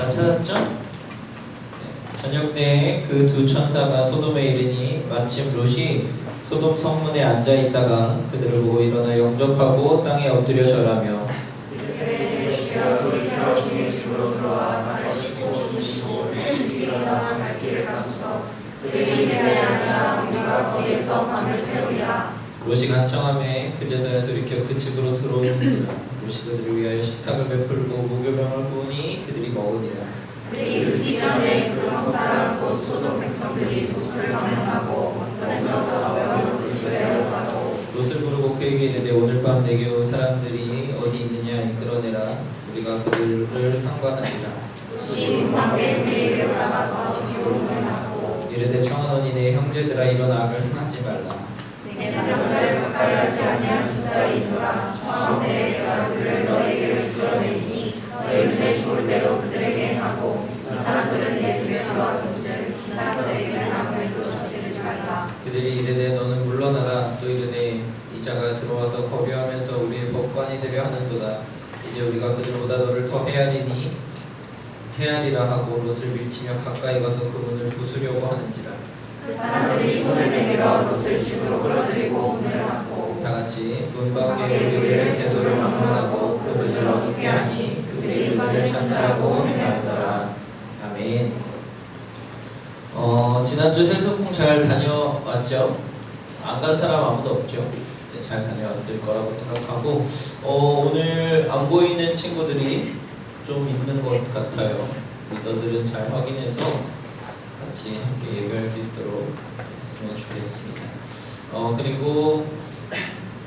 다 찾았죠? 네. 저녁 때 그 두 천사가 소돔에 이르니 마침 롯이 소돔 성문에 앉아 있다가 그들을 보고 일어나 영접하고 땅에 엎드려 절하며 롯이 간청함에 그제서야 돌이켜 그 집으로 들어오는지라 롯이 그들을 위하여 식탁을 베풀고 무교병을 부으니 그들이 먹으니라. 그들이 전에 그 성사랑 곧 소돔 백성들이 방문하고 원전에서 외워놓은 집을 에워싸고. 롯을 부르고 그에게 이르되 오늘 밤 내게 온 사람들이 어디 있느냐 이끌어내라. 우리가 그들을 상관하리라. 올라가서 하고 이르되 청하노니 내 형제들아 이런 악을 행하지 말라. 내 남자를 가까이 하지 아니한 두 딸이노라 처음에 내가 그들을 너에게로 이끌어내니 너희 눈에 좋을 대로 그들에게 행하고 이 사람들은 내 집에 들어왔음즉 이 사람들에게는 아무 일도 저지르지 말라 그들이 이르되 너는 물러나라. 또 이르되 이 자가 들어와서 거류하면서 우리의 법관이 되려 하는도다. 이제 우리가 그들보다 너를 더 헤아리니 헤아리라 하고 롯을 밀치며 가까이 가서 그 문을 부수려고 하는지라. 그 사람들이 손을 내밀어 롯을 집으로 끌어들이고 문을 닫고 다 같이 문 밖에 우리를 대소를 막론하고 그 문을 어둡게 하니 그들이 문을 찾느라고 헤매었더라. 아멘 어, 지난주 세소풍 잘 다녀왔죠? 안 간 사람 아무도 없죠? 네, 잘 다녀왔을 거라고 생각하고 어, 오늘 안 보이는 친구들이 좀 있는 것 같아요 리더들은 잘 확인해서 같이 함께 예배할 수 있도록 했으면 좋겠습니다 어, 그리고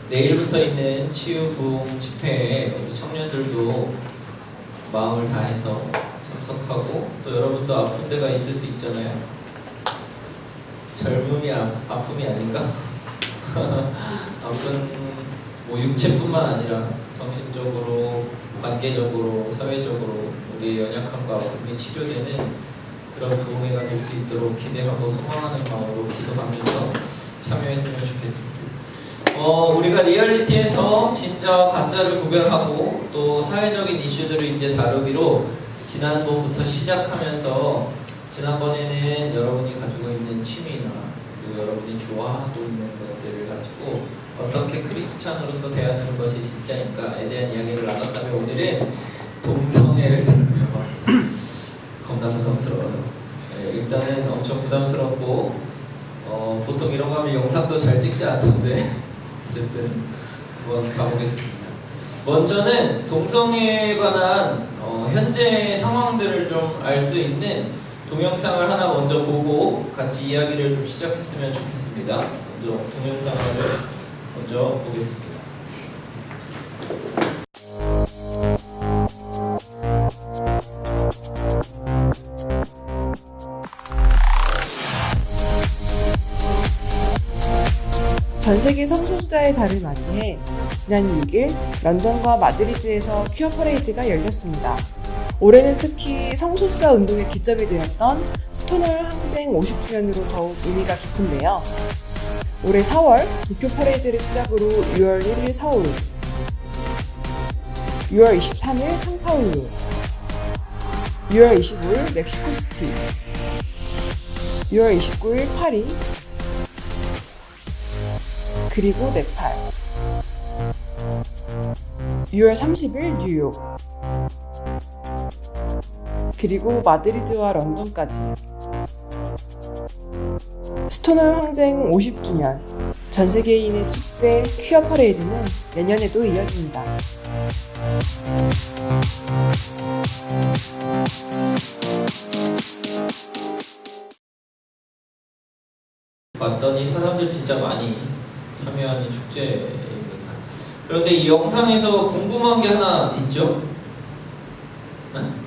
내일부터 있는 치유 부흥 집회에 우리 청년들도 마음을 다해서 참석하고 또 여러분도 아픈 데가 있을 수 있잖아요. 젊음이 아, 아픔이 아닌가? 아픈 뭐 육체뿐만 아니라 정신적으로, 관계적으로, 사회적으로 우리의 연약함과 아픔이 치료되는 그런 부흥회가 될 수 있도록 기대하고 소망하는 마음으로 기도하면서 참여했으면 좋겠습니다. 어, 우리가 리얼리티에서 진짜 가짜를 구별하고 또 사회적인 이슈들을 이제 다루기로 지난번부터 시작하면서 지난번에는 여러분이 가지고 있는 취미나 그리고 여러분이 좋아하고 있는 것들을 가지고 어떻게 크리스찬으로서 대하는 것이 진짜인가에 대한 이야기를 나눴다면 오늘은 동성애를 다루며 겁나 부담스러워요. 예, 일단은 엄청 부담스럽고 어, 보통 이런 거 하면 영상도 잘 찍지 않던데 어쨌든 한번 가보겠습니다. 먼저는 동성애에 관한 어, 현재 상황들을 좀 알 수 있는 동영상을 하나 먼저 보고 같이 이야기를 좀 시작했으면 좋겠습니다. 먼저 동영상을 먼저 보겠습니다. 전 세계 성소수자의 달을 맞이해 지난 6일 런던과 마드리드에서 퀴어 퍼레이드가 열렸습니다. 올해는 특히 성소수자 운동의 기점이 되었던 스토널 항쟁 50주년으로 더욱 의미가 깊은데요. 올해 4월 도쿄 퍼레이드를 시작으로 6월 1일 서울, 6월 23일 상파울루, 6월 25일 멕시코 시티, 6월 29일 파리, 그리고 네팔 6월 30일 뉴욕 그리고 마드리드와 런던까지 스토널 항쟁 50주년 전 세계인의 축제 퀴어 퍼레이드는 내년에도 이어집니다. 봤더니 사람들 진짜 많이 참여하는 축제입니다. 그런데 이 영상에서 궁금한 게 하나 있죠? 네?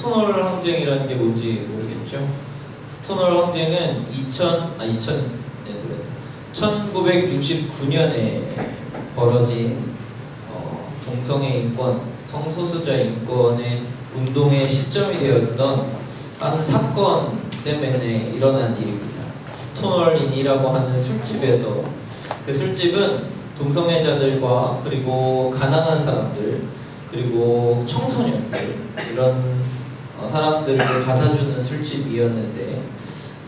스토널 항쟁이라는 게 뭔지 모르겠죠? 스토널 항쟁은 2000, 아 2000, 네, 1969년에 벌어진 어, 동성애 인권, 성소수자 인권의 운동의 시점이 되었던 한 사건 때문에 일어난 일입니다. 스토널인이라고 하는 술집에서 그 술집은 동성애자들과 그리고 가난한 사람들 그리고 청소년들 이런 어, 사람들을 받아주는 술집이었는데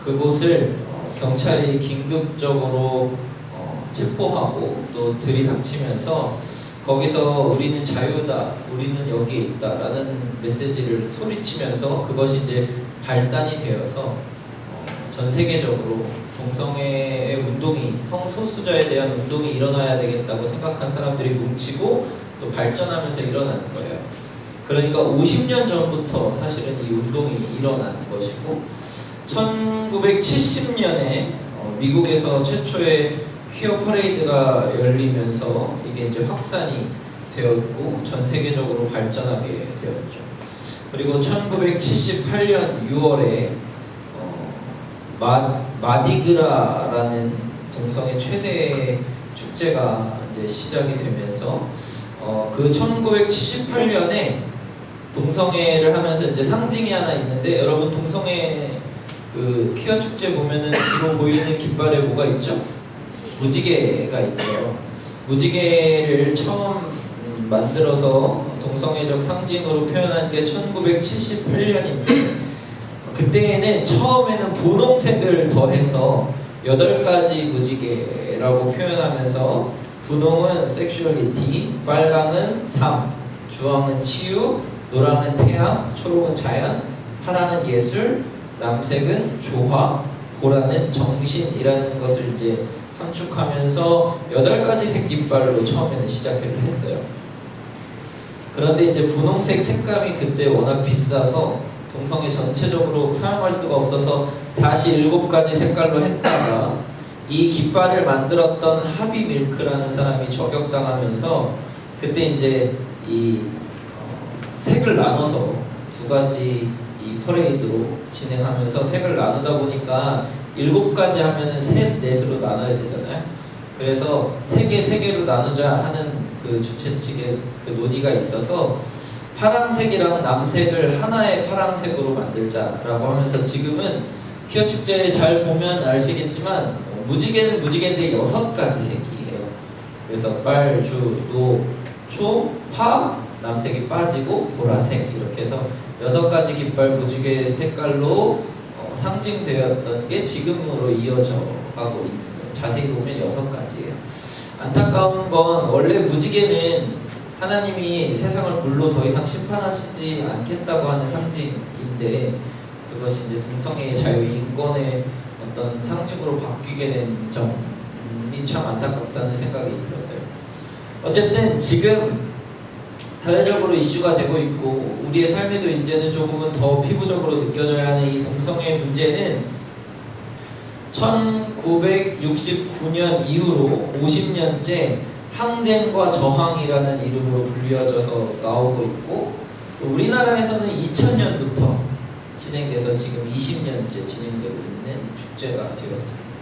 그곳을 어, 경찰이 긴급적으로 어, 체포하고 또 들이닥치면서 거기서 우리는 자유다, 우리는 여기에 있다라는 메시지를 소리치면서 그것이 이제 발단이 되어서 어, 전 세계적으로 동성애의 운동이 성소수자에 대한 운동이 일어나야 되겠다고 생각한 사람들이 뭉치고 또 발전하면서 일어나는 거예요. 그러니까 50년 전부터 사실은 이 운동이 일어난 것이고 1970년에 어, 미국에서 최초의 퀴어 퍼레이드가 열리면서 이게 이제 확산이 되었고 전 세계적으로 발전하게 되었죠. 그리고 1978년 6월에 어, 마, 마디그라라는 동성애 최대 축제가 이제 시작이 되면서 어, 그 1978년에 동성애를 하면서 이제 상징이 하나 있는데 여러분 동성애 그 퀴어 축제 보면은 주로 보이는 깃발에 뭐가 있죠? 무지개가 있죠. 무지개를 처음 음, 만들어서 동성애적 상징으로 표현한 게 1978년인데 그때에는 처음에는 분홍색을 더해서 여덟 가지 무지개라고 표현하면서 분홍은 섹슈얼리티, 빨강은 삶, 주황은 치유, 노랑은 태양, 초록은 자연, 파랑은 예술, 남색은 조화, 보라는 정신이라는 것을 이제 함축하면서 여덟 가지 색깃발로 처음에는 시작을 했어요. 그런데 이제 분홍색 색감이 그때 워낙 비싸서 동성애 전체적으로 사용할 수가 없어서 다시 일곱 가지 색깔로 했다가 이 깃발을 만들었던 하비 밀크라는 사람이 저격당하면서 그때 이제 이 어, 색을 나눠서 두 가지 이 퍼레이드로 진행하면서 색을 나누다 보니까 일곱 가지 하면은 셋 넷으로 나눠야 되잖아요. 그래서 세 개 세 개로 나누자 하는 그 주최 측의 그 논의가 있어서 파란색이랑 남색을 하나의 파란색으로 만들자라고 하면서 지금은 퀴어 축제 잘 보면 아시겠지만 어, 무지개는 무지개인데 여섯 가지 색이에요. 그래서 빨, 주, 노, 초, 파, 남색이 빠지고 보라색 이렇게 해서 여섯 가지 깃발 무지개 색깔로 어, 상징되었던 게 지금으로 이어져 가고 있는 거예요. 자세히 보면 여섯 가지예요. 안타까운 건 원래 무지개는 하나님이 세상을 불로 더 이상 심판하시지 않겠다고 하는 상징인데 그것이 이제 동성애의 자유 인권의 어떤 상징으로 바뀌게 된 점이 참 안타깝다는 생각이 들었어요. 어쨌든 지금 사회적으로 이슈가 되고 있고 우리의 삶에도 이제는 조금은 더 피부적으로 느껴져야 하는 이 동성애 문제는 1969년 이후로 50년째 항쟁과 저항이라는 이름으로 불려져서 나오고 있고 또 우리나라에서는 2000년부터 진행돼서 지금 20년째 진행되고 있는 축제가 되었습니다.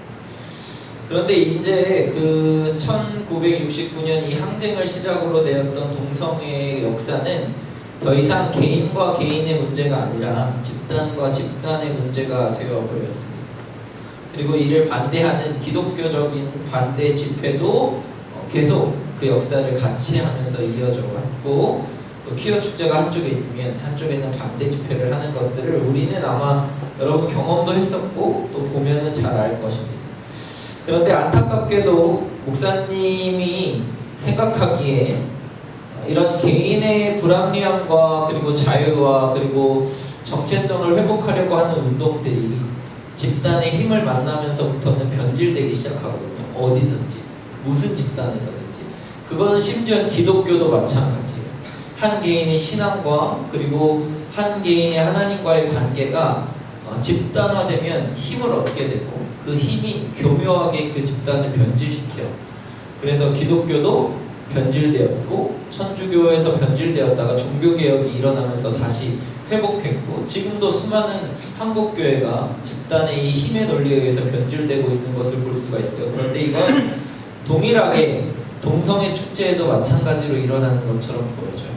그런데 이제 그 1969년 이 항쟁을 시작으로 되었던 동성애의 역사는 더 이상 개인과 개인의 문제가 아니라 집단과 집단의 문제가 되어 버렸습니다. 그리고 이를 반대하는 기독교적인 반대 집회도 어, 계속 그 역사를 같이 하면서 이어져 왔고 또 퀴어 축제가 한쪽에 있으면 한쪽에는 반대 집회를 하는 것들을 우리는 아마 여러분 경험도 했었고 또 보면은 잘 알 것입니다. 그런데 안타깝게도 목사님이 생각하기에 이런 개인의 불합리함과 그리고 자유와 그리고 정체성을 회복하려고 하는 운동들이 집단의 힘을 만나면서부터는 변질되기 시작하거든요. 어디든지 무슨 집단에서든지 그거는 심지어 기독교도 마찬가지예요. 한 개인의 신앙과 그리고 한 개인의 하나님과의 관계가 어, 집단화되면 힘을 얻게 되고 그 힘이 교묘하게 그 집단을 변질시켜. 그래서 기독교도 변질되었고 천주교에서 변질되었다가 종교개혁이 일어나면서 다시 회복했고 지금도 수많은 한국 교회가 집단의 이 힘의 논리에 의해서 변질되고 있는 것을 볼 수가 있어요. 그런데 이건 동일하게 동성애 축제에도 마찬가지로 일어나는 것처럼 보여져요.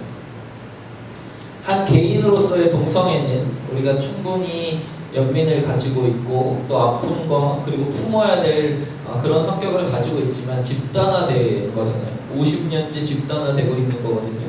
한 개인으로서의 동성애는 우리가 충분히 연민을 가지고 있고 또 아픔과 그리고 품어야 될 어, 그런 성격을 가지고 있지만 집단화된 거잖아요. 50년째 집단화되고 있는 거거든요.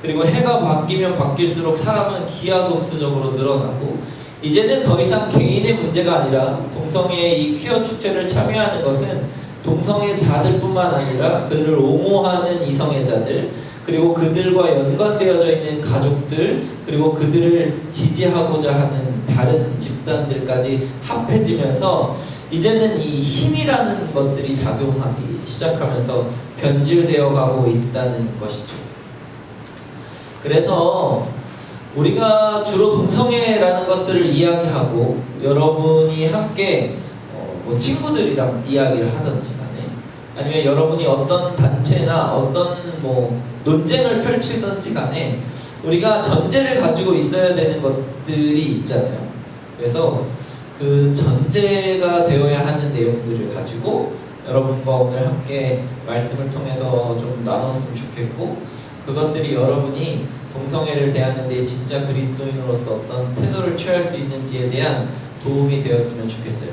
그리고 해가 바뀌면 바뀔수록 사람은 기하급수적으로 늘어나고 이제는 더 이상 개인의 문제가 아니라 동성애의 이 퀴어 축제를 참여하는 것은 동성애자들뿐만 아니라 그들을 옹호하는 이성애자들 그리고 그들과 연관되어져 있는 가족들 그리고 그들을 지지하고자 하는 다른 집단들까지 합해지면서 이제는 이 힘이라는 것들이 작용하기 시작하면서 변질되어 가고 있다는 것이죠. 그래서 우리가 주로 동성애라는 것들을 이야기하고 여러분이 함께 어, 뭐 친구들이랑 이야기를 간에 아니면 여러분이 어떤 단체나 어떤 뭐 논쟁을 펼치든지 간에 우리가 전제를 가지고 있어야 되는 것들이 있잖아요. 그래서 그 전제가 되어야 하는 내용들을 가지고 여러분과 오늘 함께 말씀을 통해서 좀 나눴으면 좋겠고 그것들이 여러분이 동성애를 대하는 데 진짜 그리스도인으로서 어떤 태도를 취할 수 있는지에 대한 도움이 되었으면 좋겠어요.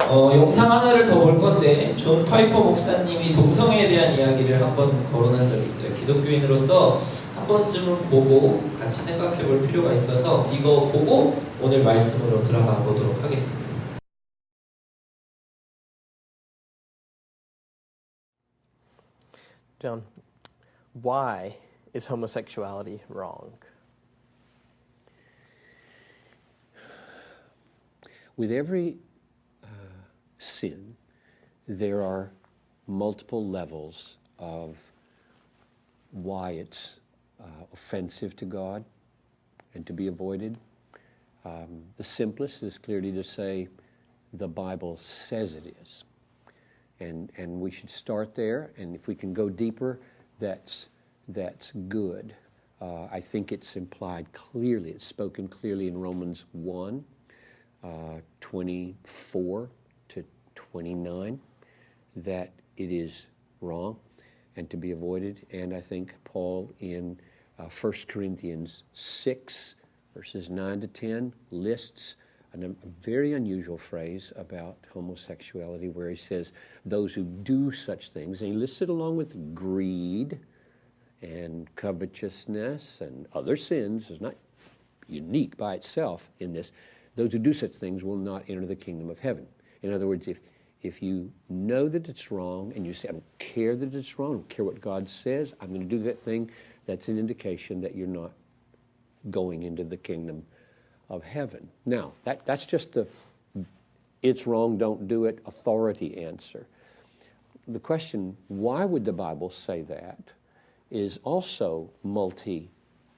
어, 영상 하나를 더 볼 건데 존 파이퍼 목사님이 동성애에 대한 이야기를 한번 거론한 적이 있어요. 기독교인으로서 한 번쯤은 보고 같이 생각해 볼 필요가 있어서 이거 보고 오늘 말씀으로 들어가 보도록 하겠습니다. John, why is homosexuality wrong? With every sin, there are multiple levels of why it's uh, offensive to God and to be avoided. Um, the simplest is clearly to say the Bible says it is. And, and we should start there, and if we can go deeper, that's, that's good. Uh, I think it's implied clearly, it's spoken clearly in Romans 1 uh, 24 to 29 that it is wrong and to be avoided. And I think Paul in uh, 1 Corinthians 6, verses 9 to 10, lists a very unusual phrase about homosexuality where he says, Those who do such things, and he lists it along with greed and covetousness and other sins, is not unique by itself in this. Those who do such things will not enter the kingdom of heaven. In other words, if if you know that it's wrong and you say, I don't care that it's wrong, I don't care what God says, I'm going to do that thing, that's an indication that you're not going into the kingdom of heaven. Now, that, that's just the it's wrong, don't do it authority answer. The question, why would the Bible say that, is also multi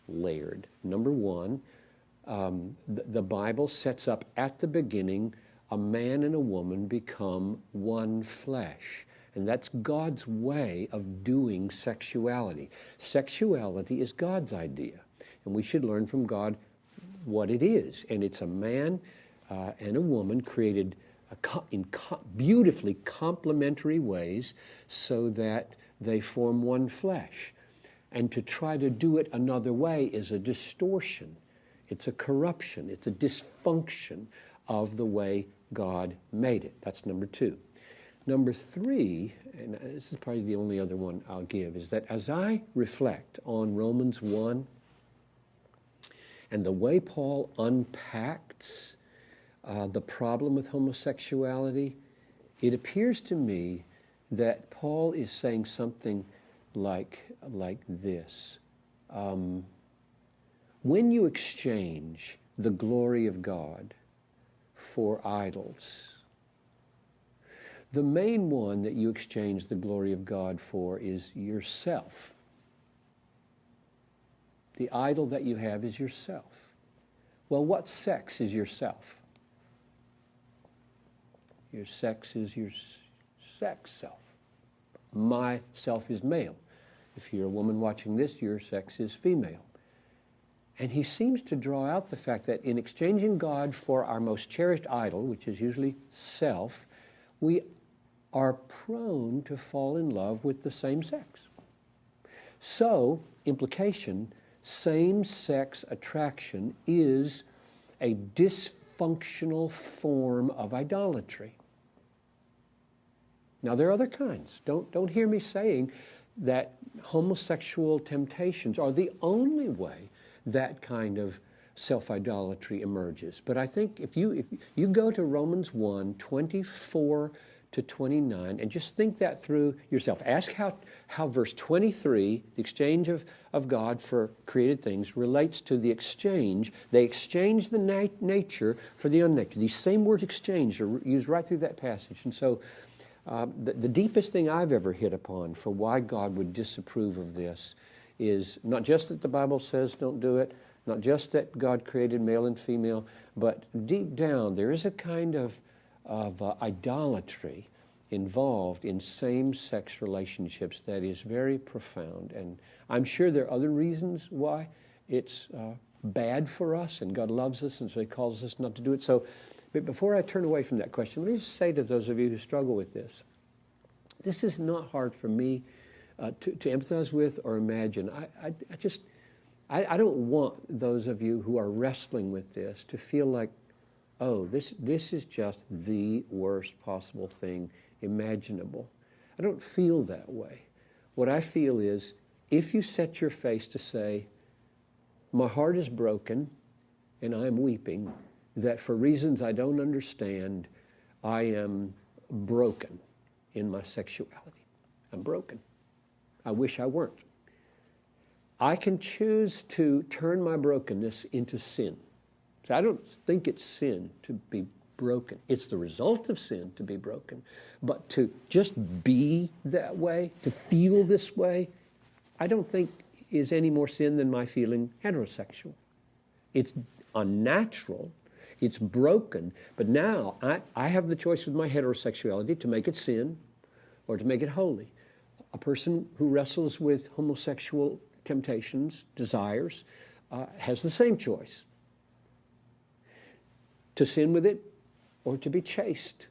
layered. Number one, um, the, the Bible sets up at the beginning a man and a woman become one flesh. And that's God's way of doing sexuality. Sexuality is God's idea. And we should learn from God what it is. And it's a man uh, and a woman created co- in co- beautifully complementary ways so that they form one flesh. And to try to do it another way is a distortion, it's a corruption, it's a dysfunction of the way God made it. That's number two. Number three, and this is probably the only other one I'll give, is that as I reflect on Romans 1 and the way Paul unpacks uh, the problem with homosexuality, it appears to me that Paul is saying something like, like this. Um, when you exchange the glory of God for idols, the main one that you exchange the glory of God for is yourself. The idol that you have is yourself. Well, what sex is yourself? Your sex is your sex self. My self is male. If you're a woman watching this, your sex is female. And he seems to draw out the fact that in exchanging God for our most cherished idol, which is usually self, we are prone to fall in love with the same sex. So, implication same sex attraction is a dysfunctional form of idolatry. Now, there are other kinds. Don't, don't hear me saying that homosexual temptations are the only way that kind of self idolatry emerges. But I think if you, if you go to Romans 1 24 to 29 and just think that through yourself, ask how, how verse 23, the exchange of, of God for created things, relates to the exchange. They exchange the na- nature for the unnatural. These same words exchange are used right through that passage. And so uh, the, the deepest thing I've ever hit upon for why God would disapprove of this is not just that the Bible says don't do it, not just that God created male and female, but deep down there is a kind of, of uh, idolatry involved in same sex relationships that is very profound. And I'm sure there are other reasons why it's uh, bad for us, and God loves us, and so He calls us not to do it. So, but before I turn away from that question, let me just say to those of you who struggle with this this is not hard for me uh, to, to empathize with or imagine. I, I, I just, I, I don't want those of you who are wrestling with this to feel like, oh, this, this is just the worst possible thing imaginable. I don't feel that way. What I feel is if you set your face to say, my heart is broken and I am weeping, that for reasons I don't understand, I am broken in my sexuality. I'm broken. I wish I weren't. I can choose to turn my brokenness into sin. So I don't think it's sin to be broken. It's the result of sin to be broken. But to just be that way, to feel this way, I don't think is any more sin than my feeling heterosexual. It's unnatural, it's broken, but now I, I have the choice with my heterosexuality to make it sin or to make it holy. A person who wrestles with homosexual temptations, desires, uh, has the same choice to sin with it or to be chaste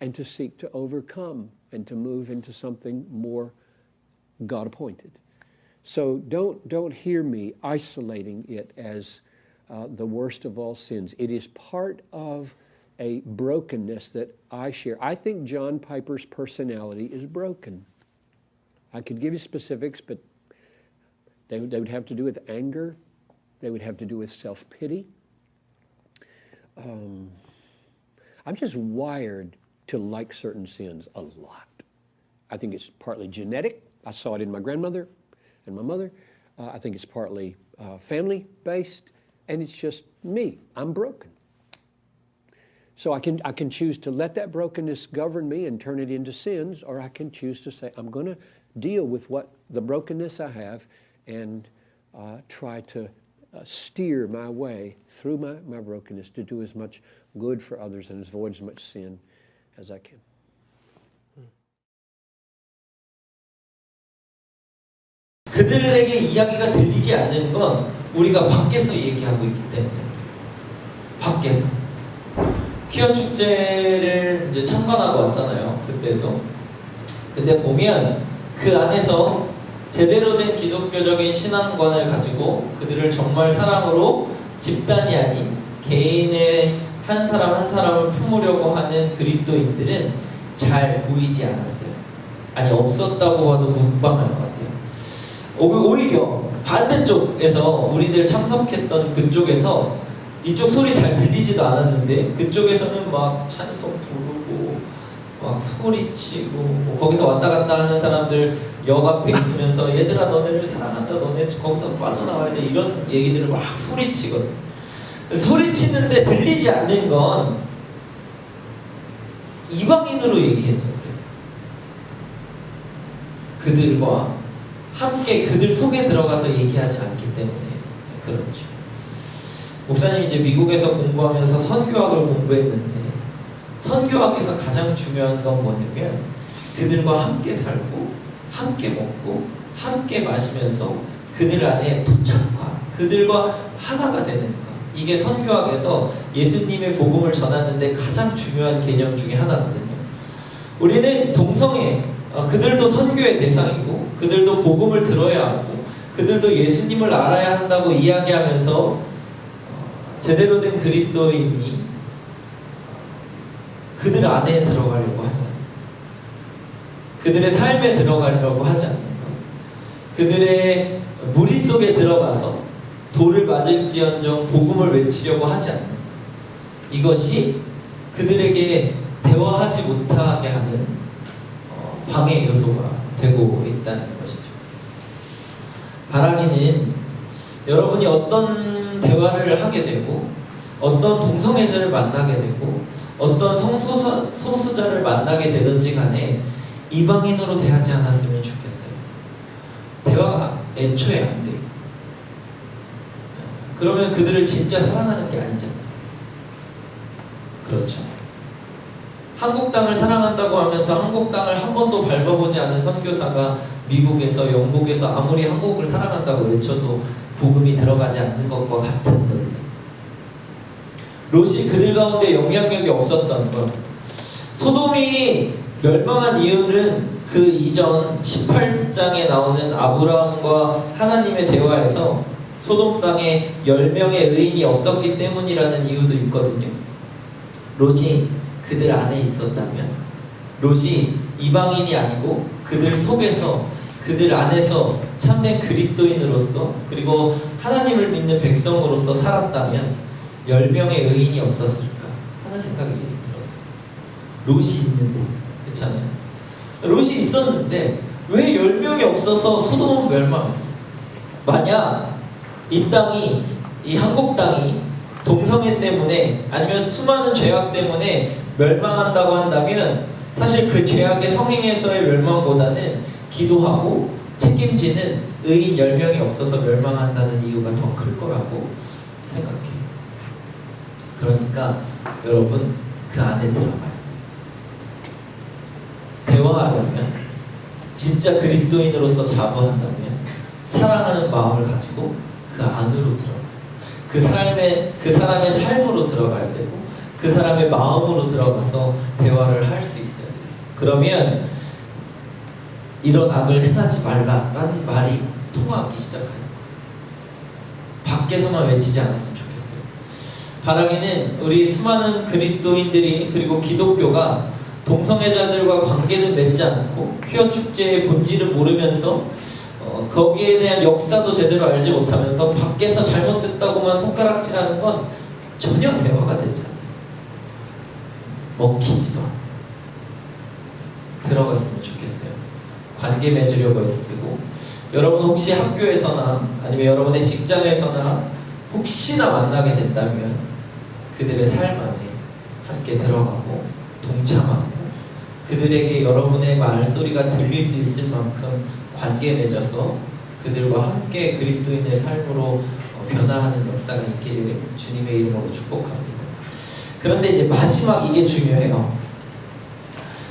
and to seek to overcome and to move into something more God appointed. So don't, don't hear me isolating it as uh, the worst of all sins. It is part of a brokenness that I share. I think John Piper's personality is broken. I could give you specifics, but they, they would have to do with anger, they would have to do with self pity. Um, I'm just wired to like certain sins a lot. I think it's partly genetic. I saw it in my grandmother and my mother. Uh, I think it's partly uh, family based, and it's just me. I'm broken. So I can, I can choose to let that brokenness govern me and turn it into sins, or I can choose to say, I'm going to deal with what the brokenness I have and uh, try to uh, steer my way through my, my brokenness to do as much good for others and avoid as much sin as I can. 그들에게 이야기가 들리지 않는 건 우리가 밖에서 얘기하고 있기 때문에 밖에서 퀴어 축제를 이제 참관하고 왔잖아요 그때도 근데 보면 그 안에서 제대로 된 기독교적인 신앙관을 가지고 그들을 정말 사랑으로 집단이 아닌 개인의 한 사람 한 사람을 품으려고 하는 그리스도인들은 잘 보이지 않았어요. 아니 없었다고 봐도 묵방할 것 같아요. 오- 오히려 반대쪽에서 우리들 참석했던 그쪽에서 이쪽 소리 잘 들리지도 않았는데 그쪽에서는 막 찬송 부르고 막 소리치고 뭐 거기서 왔다 갔다 하는 사람들 역 앞에 있으면서 얘들아 너네를 사랑한다. 너네 거기서 빠져나와야 돼. 이런 얘기들을 막 소리치거든. 소리치는데 들리지 않는 건 이방인으로 얘기해서 그래요 그들과 함께 그들 속에 들어가서 얘기하지 않기 때문에 그렇죠. 목사님 이제 미국에서 공부하면서 선교학을 공부했는데 선교학에서 가장 중요한 건 뭐냐면 그들과 함께 살고 함께 먹고 함께 마시면서 그들 안에 토착화 그들과 하나가 되는 것. 이게 선교학에서 예수님의 복음을 전하는데 가장 중요한 개념 중에 하나거든요. 우리는 동성애 어, 그들도 선교의 대상이고 그들도 복음을 들어야 하고 그들도 예수님을 알아야 한다고 이야기하면서 어, 제대로 된 그리스도인이 그들 안에 들어가려고 하지 않는 것. 그들의 삶에 들어가려고 하지 않는 것. 그들의 무리 속에 들어가서 돌을 맞을지언정 복음을 외치려고 하지 않는 것. 이것이 그들에게 대화하지 못하게 하는 어, 방해 요소가 되고 있다는 것이죠. 바라기는 여러분이 어떤 대화를 하게 되고 어떤 동성애자를 만나게 되고 어떤 성소수, 소수자를 만나게 되든지 간에 이방인으로 대하지 않았으면 좋겠어요. 대화가 애초에 안 돼요. 그러면 그들을 진짜 사랑하는 게 아니잖아요. 그렇죠. 한국 땅을 사랑한다고 하면서 한국 땅을 한 번도 밟아보지 않은 선교사가 미국에서 영국에서 아무리 한국을 사랑한다고 외쳐도 복음이 들어가지 않는 것과 같은. 롯이 그들 가운데 영향력이 없었던 것. 소돔이 멸망한 이유는 그 이전 18장에 나오는 아브라함과 하나님의 대화에서 소돔 땅에 10명의 의인이 없었기 때문이라는 이유도 있거든요. 롯이 그들 안에 있었다면 롯이 이방인이 아니고 그들 속에서 그들 안에서 참된 그리스도인으로서 그리고 하나님을 믿는 백성으로서 살았다면 10명의 의인이 없었을까 하는 생각이 들었어요. 롯이 있는데 그렇잖아요. 롯이 있었는데 왜 10명이 없어서 소돔은 멸망했습니까? 만약 이 땅이 이 한국 땅이 동성애 때문에 아니면 수많은 죄악 때문에 멸망한다고 한다면 사실 그 죄악의 성행에서의 멸망보다는 기도하고 책임지는 의인 10명이 없어서 멸망한다는 이유가 더 클 거라고 생각해요. 그러니까 여러분 그 안에 들어가요. 대화하려면 진짜 그리스도인으로서 자부한다면 사랑하는 마음을 가지고 그 안으로 들어가요. 그 삶의 그 사람의 삶으로 들어가야 되고 그 사람의 마음으로 들어가서 대화를 할 수 있어야 돼요. 그러면 이런 악을 행하지 말라라는 말이 통하기 시작해요. 밖에서만 외치지 좋겠어요. 바라기는 우리 수많은 그리스도인들이 그리고 기독교가 동성애자들과 관계는 맺지 않고 퀴어 축제의 본질을 모르면서 어, 거기에 대한 역사도 제대로 알지 못하면서 밖에서 잘못됐다고만 손가락질하는 건 전혀 대화가 되지 않아요. 먹히지도 않아요. 들어갔으면 좋겠어요. 관계 맺으려고 애쓰고 여러분 혹시 학교에서나 아니면 여러분의 직장에서나 혹시나 만나게 된다면 그들의 삶 안에 함께 들어가고 동참하고 그들에게 여러분의 말소리가 들릴 수 있을 만큼 관계 맺어서 그들과 함께 그리스도인의 삶으로 어, 변화하는 역사가 있기를 주님의 이름으로 축복합니다. 그런데 이제 마지막 이게 중요해요.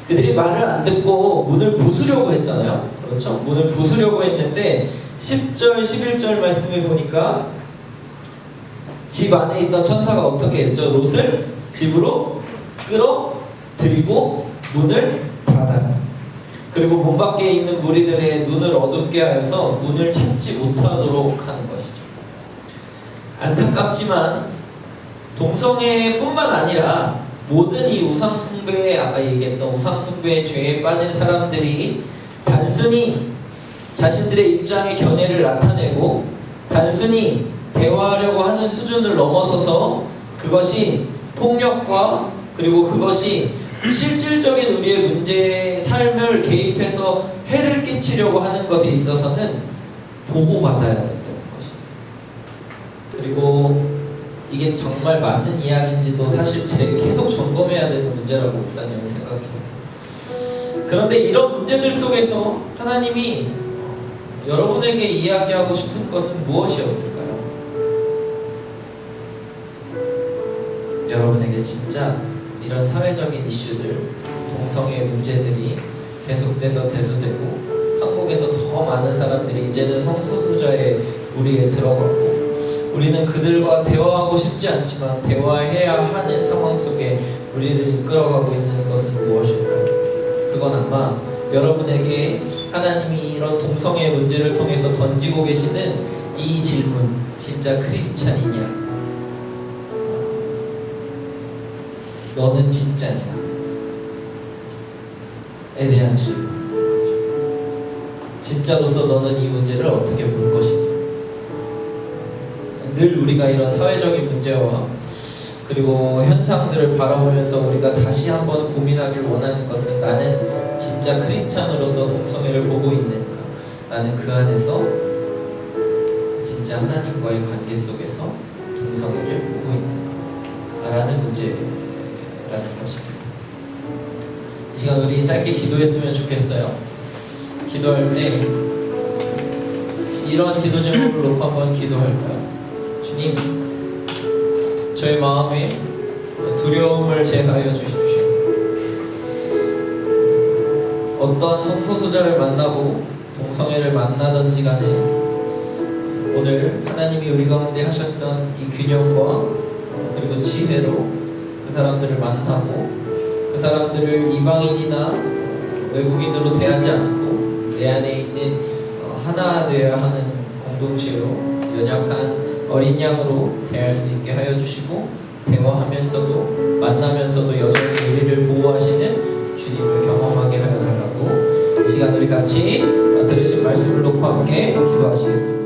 그들이 말을 안 듣고 문을 부수려고 했잖아요. 그렇죠? 문을 부수려고 했는데 10절, 11절 말씀에 보니까 집 안에 있던 천사가 어떻게 했죠? 롯을 집으로 끌어들이고 문을 닫아요. 그리고 문 밖에 있는 무리들의 눈을 어둡게 하여서 문을 찾지 못하도록 하는 것이죠. 안타깝지만 동성애뿐만 아니라 모든 이 우상 숭배 아까 얘기했던 우상 숭배의 죄에 빠진 사람들이 단순히 자신들의 입장의 견해를 나타내고 단순히 대화하려고 하는 수준을 넘어서서 그것이 폭력과 그리고 그것이 실질적인 우리의 문제 삶을 개입해서 해를 끼치려고 하는 것에 있어서는 보호받아야 된다는 것입니다. 그리고 이게 정말 맞는 이야기인지도 사실 제 계속 점검해야 되는 문제라고 목사님은 생각해요. 그런데 이런 문제들 속에서 하나님이 여러분에게 이야기하고 싶은 것은 무엇이었을까 여러분에게 진짜 이런 사회적인 이슈들, 동성애 문제들이 계속돼서 대두되고 한국에서 더 많은 사람들이 이제는 성소수자의 무리에 들어가고 우리는 그들과 대화하고 싶지 않지만 대화해야 하는 상황 속에 우리를 이끌어가고 있는 것은 무엇일까요? 그건 아마 여러분에게 하나님이 이런 동성애 문제를 통해서 던지고 계시는 이 질문, 진짜 크리스찬이냐? 너는 진짜냐? 에 대한 질문. 진짜로서 너는 이 문제를 어떻게 볼 것이냐. 늘 우리가 이런 사회적인 문제와 그리고 현상들을 바라보면서 우리가 다시 한번 고민하길 원하는 것은 나는 진짜 크리스찬으로서 동성애를 보고 있는가? 나는 그 안에서 진짜 하나님과의 관계 속에서 동성애를 보고 있는가? 라는 문제라는 이 시간 우리 짧게 기도했으면 좋겠어요. 기도할 때 이런 기도 놓고 한번 기도할까요? 주님, 저의 마음에 두려움을 제하여 주십시오. 어떠한 성소수자를 만나고 동성애를 만나든지 간에 오늘 하나님이 우리 가운데 하셨던 이 균형과 그리고 지혜로 그 사람들을 만나고 그 사람들을 이방인이나 외국인으로 대하지 않고 내 안에 있는 어, 하나 되어야 하는 공동체로 연약한 어린 양으로 대할 수 있게 하여 주시고 대화하면서도 만나면서도 여전히 우리를 보호하시는 주님을 경험하게 하여 달라고 이 시간 우리 같이 들으신 말씀을 놓고 함께 기도하시겠습니다.